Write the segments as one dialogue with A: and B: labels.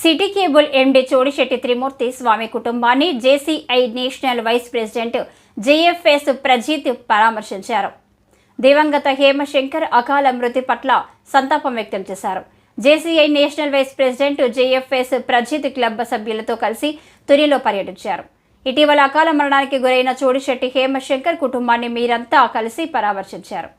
A: City cable MD Chodisetti త్రిమూర్తి స్వామి కుటుంబాన్ని JCI national vice president JFS Prajeeth పరామర్శించారు. దివంగత హేమశంకర్ అకాల మృతి పట్ల సంతాపం వ్యక్తం చేశారు. JCI national vice president JFS Prajith club సభ్యులతో కలిసి తునిలో పర్యటించారు. ఇటీవల అకాల మరణానికి గురైన చోడిశెట్టి హేమశంకర్ కుటుంబాన్ని మీరంతా కలిసి పరామర్శించారు.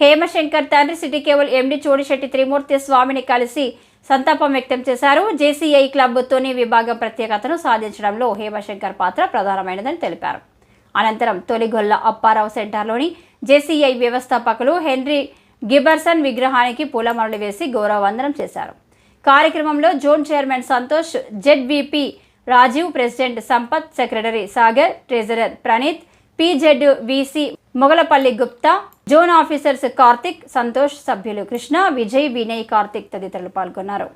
A: హేమశంకర్ తండ్రి city cable MD Chodisetti Trimurthy స్వామిని కలిసి సంతాపం వ్యక్తం చేశారు. జేసీఐ క్లబ్ తొని విభాగం ప్రత్యేకతను సాధించడంలో హేమశంకర్ పాత్ర ప్రధానమైనదని తెలిపారు. అనంతరం తొలిగొల్ల అప్పారావు సెంటర్లోని జేసీఐ వ్యవస్థాపకులు హెన్రీ గిబర్సన్ విగ్రహానికి పూలమరలు వేసి గౌరవవందనం చేశారు. కార్యక్రమంలో zone chairman Santosh ZVP Rajeev president Sampath secretary Sagar treasurer Praneeth PZ VC Mogalapalli Gupta zone officers Karthik Santosh సభ్యులు కృష్ణ విజయ్ వినయ్ కార్తిక్ తదితరులు పాల్గొన్నారు.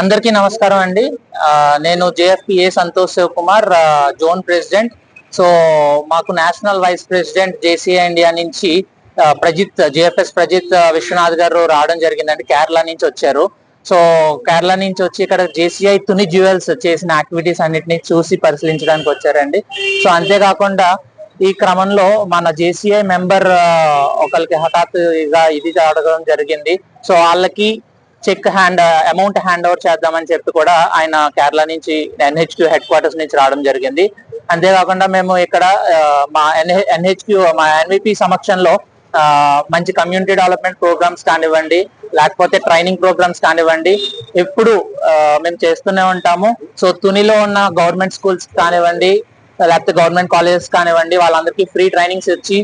B: అందరికీ నమస్కారం అండి. నేను JFPA Santosh Shiv Kumar zone president. So మాకు national vice president JCI India నుంచి Prajith JFS Prajit Vishwanath గారు రావడం జరిగిందండి. కేరళ నుంచి వచ్చారు. సో కేరళ నుంచి వచ్చి ఇక్కడ జేసీఐ తుని జ్యువెల్స్ చేసిన యాక్టివిటీస్ అన్నిటిని చూసి పరిశీలించడానికి వచ్చారండి. సో అంతేకాకుండా ఈ క్రమంలో మన జేసీఐ మెంబర్ ఒకరికి హఠాత్తుగా ఇది అడగడం జరిగింది. సో వాళ్ళకి check hand amount hand over చేద్దామని చెప్పి కూడా ఆయన కేరళ నుంచి ఎన్హెచ్క్యూ హెడ్ క్వార్టర్స్ నుంచి రావడం జరిగింది. అంతేకాకుండా మేము ఇక్కడ మా ఎన్హెచ్క్యూ మా ఎన్విపి సమక్షంలో మంచి కమ్యూనిటీ డెవలప్మెంట్ ప్రోగ్రామ్స్ కానివ్వండి లేకపోతే ట్రైనింగ్ ప్రోగ్రామ్స్ కానివ్వండి ఎప్పుడు మేము చేస్తూనే ఉంటాము. సో తునిలో ఉన్న గవర్నమెంట్ స్కూల్స్ కానివ్వండి లేకపోతే గవర్నమెంట్ కాలేజెస్ కానివ్వండి వాళ్ళందరికీ ఫ్రీ ట్రైనింగ్స్ ఇచ్చి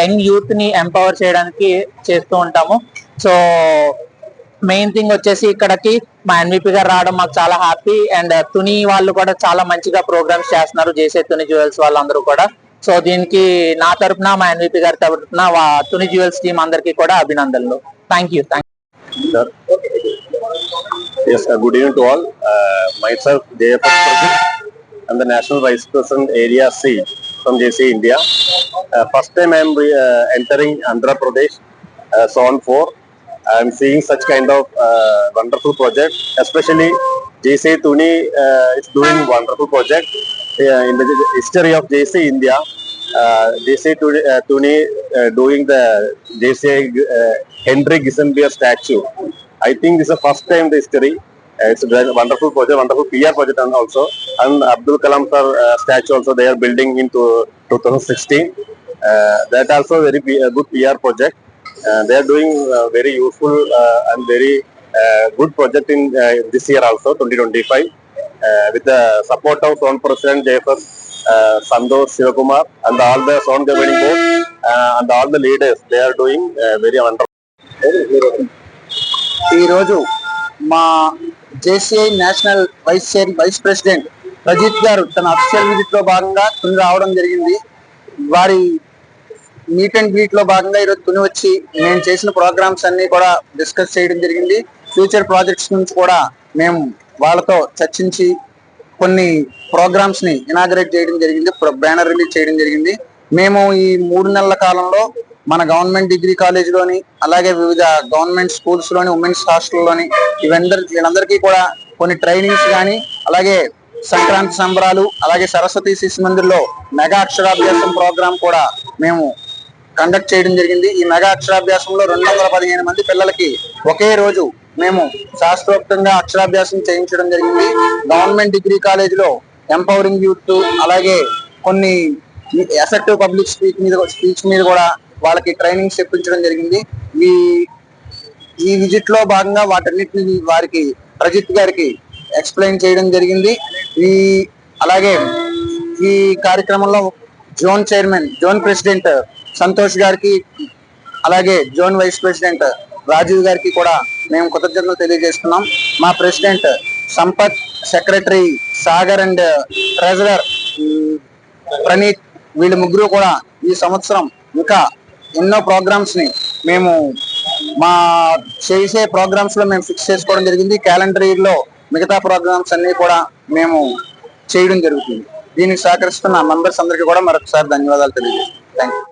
B: యంగ్ యూత్ని ఎంపవర్ చేయడానికి చేస్తూ ఉంటాము. సో మెయిన్ థింగ్ వచ్చేసి ఇక్కడకి మా ఎన్విపి గారు రావడం మాకు చాలా హ్యాపీ అండ్ తుని వాళ్ళు కూడా చాలా మంచిగా ప్రోగ్రామ్స్ చేస్తున్నారు జేసే తుని జ్యువెల్స్ వాళ్ళందరూ కూడా. సో దీనికి నా తరఫున మా ఎన్విపి గారి తరఫున తుని జ్యువెల్స్ టీమ్ అందరికీ కూడా అభినందనలు. Thank you thank
C: you good evening to all myself and national vice president area C from JC India first time entering Andhra Pradesh seven four I'm seeing such kind of uh, wonderful project, especially JC Tuni uh, is doing wonderful project uh, in the history of JC India. Uh, JC Tuni, uh, Tuni uh, doing the JC uh, Henry Gissenbier statue. I think this is the first time in the history. Uh, it's a wonderful project, wonderful PR project and also. And Abdul Kalam sir uh, statue also they are building into 2016. Uh, that also very uh, good PR project. Uh, they are doing uh, very useful uh, and very uh, good project in uh, this year also 2025 uh, with the support of Zone President JFS uh, Sandosh Sivakumar and all the Zone Governing Board uh, and all the leaders. They are doing uh, very wonderful.
D: ఈరోజు మా JCI national vice chair vice president Prajith garu తన official విజిట్లో భాగంగా తుని రావడం జరిగింది వారి meet and గ్రీట్లో భాగంగా ఈరోజు తుని వచ్చి మేము చేసిన ప్రోగ్రామ్స్ అన్ని కూడా డిస్కస్ చేయడం జరిగింది. ఫ్యూచర్ ప్రాజెక్ట్స్ నుంచి కూడా మేము వాళ్ళతో చర్చించి కొన్ని ప్రోగ్రామ్స్ని ఇనాగరేట్ చేయడం జరిగింది. బ్యానర్ రిలీజ్ చేయడం జరిగింది. మేము ఈ మూడు నెలల కాలంలో మన గవర్నమెంట్ డిగ్రీ కాలేజీలోని అలాగే వివిధ గవర్నమెంట్ స్కూల్స్లోని ఉమెన్స్ హాస్టల్లోని ఇవందరి వీళ్ళందరికీ కూడా కొన్ని ట్రైనింగ్స్ కానీ అలాగే సంక్రాంతి సంబరాలు అలాగే సరస్వతి శిశు మందిర్లో మెగా అక్షరాభ్యాసం ప్రోగ్రామ్ కూడా మేము కండక్ట్ చేయడం జరిగింది. ఈ మెగా అక్షరాభ్యాసంలో రెండు వందల పదిహేను మంది పిల్లలకి ఒకే రోజు మేము శాస్త్రోక్తంగా అక్షరాభ్యాసం చేయించడం జరిగింది. గవర్నమెంట్ డిగ్రీ కాలేజీలో ఎంపవరింగ్ యూత్ అలాగే కొన్ని ఎఫెక్టివ్ పబ్లిక్ స్పీచ్ మీద స్పీచ్ మీద కూడా వాళ్ళకి ట్రైనింగ్స్ చెప్పించడం జరిగింది. ఈ ఈ విజిట్లో భాగంగా వాటన్నిటిని వారికి ప్రజిత్ గారికి ఎక్స్ప్లెయిన్ చేయడం జరిగింది. ఈ అలాగే ఈ కార్యక్రమంలో zone chairman zone president Santosh garu అలాగే జోన్ వైస్ ప్రెసిడెంట్ రాజీవ్ గారికి కూడా మేము కృతజ్ఞతలు తెలియజేస్తున్నాం. మా president Sampath secretary Sagar and treasurer Praneeth వీళ్ళు ముగ్గురు కూడా ఈ సంవత్సరం ఇంకా ఎన్నో ప్రోగ్రామ్స్ని మేము మా చేసే ప్రోగ్రామ్స్లో మేము ఫిక్స్ చేసుకోవడం జరిగింది. క్యాలెండర్ ఇయర్లో మిగతా ప్రోగ్రామ్స్ అన్ని కూడా మేము చేయడం జరుగుతుంది. దీనికి సహకరిస్తున్న మెంబర్స్ అందరికీ కూడా మరొకసారి ధన్యవాదాలు తెలియజేస్తాం థ్యాంక్ యూ